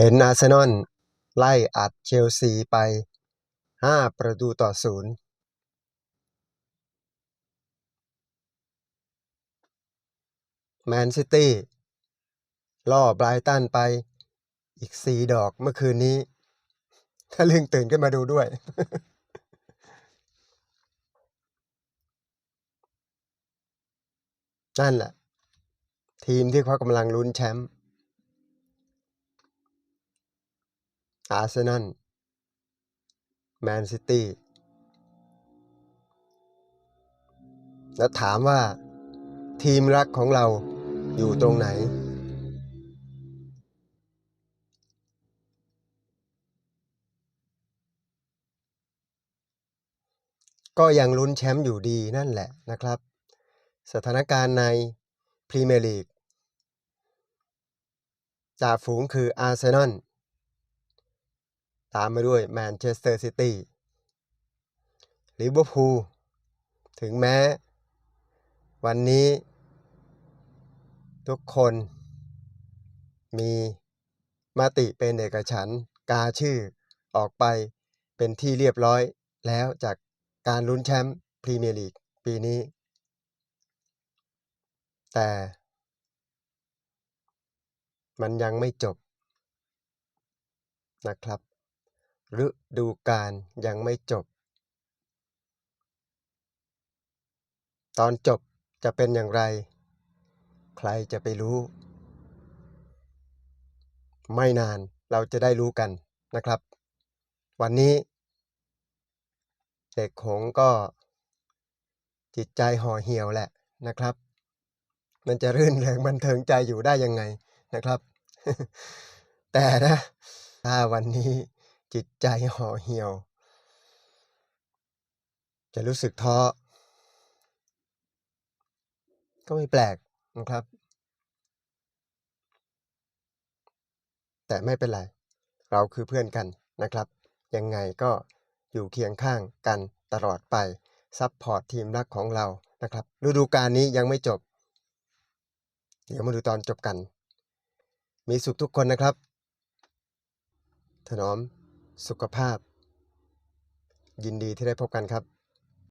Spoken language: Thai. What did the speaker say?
เห็นอาร์เซนอลไล่อัดเชลซีไป 5 ประตูต่อศูนย์แมนซิตี้ล่อไบรตันไปอีก4ดอกเมื่อคืนนี้ ถ้าลึงตื่นขึ้นมาดูด้วย นั่นแหละ ทีมที่เขากำลังลุ้นแชมป์ อาร์เซนอลแมนซิตี้แล้วถามว่าทีมรักของเราอยู่ตรงไหน ก็ยังลุ้นแชมป์อยู่ดีนั่นแหละนะครับ สถานการณ์ในพรีเมียร์ลีกจ่าฝูงคืออาร์เซนอล ตามมาด้วยแมนเชสเตอร์ซิตี้ลิเวอร์พูลถึงแม้ วันนี้ ทุกคนมีมติเป็นเอกฉันท์กาชื่อออกไปเป็นที่เรียบร้อยแล้วจากการลุ้นแชมป์พรีเมียร์ลีกปีนี้ แต่ มันยังไม่จบนะครับ ฤดูกาลยังไม่จบ ตอนจบจะเป็นอย่างไร ใครจะไปรู้ ไม่นานเราจะได้รู้กันนะครับ วันนี้ เด็กหงก็ จิตใจห่อเหี่ยวแหละนะครับ มันจะรื่นเริงบันเทิงใจอยู่ได้ยังไงนะครับ แต่นะถ้าวันนี้ จิตใจห่อเหี่ยว จะรู้สึกท้อ ก็ไม่แปลกนะครับ แต่ไม่เป็นไร เราคือเพื่อนกันนะครับ ยังไงก็อยู่เคียงข้างกันตลอดไป ซัพพอร์ตทีมรักของเรานะครับ ฤดูกาลนี้ยังไม่จบ เดี๋ยวมาดูตอนจบกัน มีสุขทุกคนนะครับ ถนอม สุขภาพ ยินดีที่ได้พบกันครับ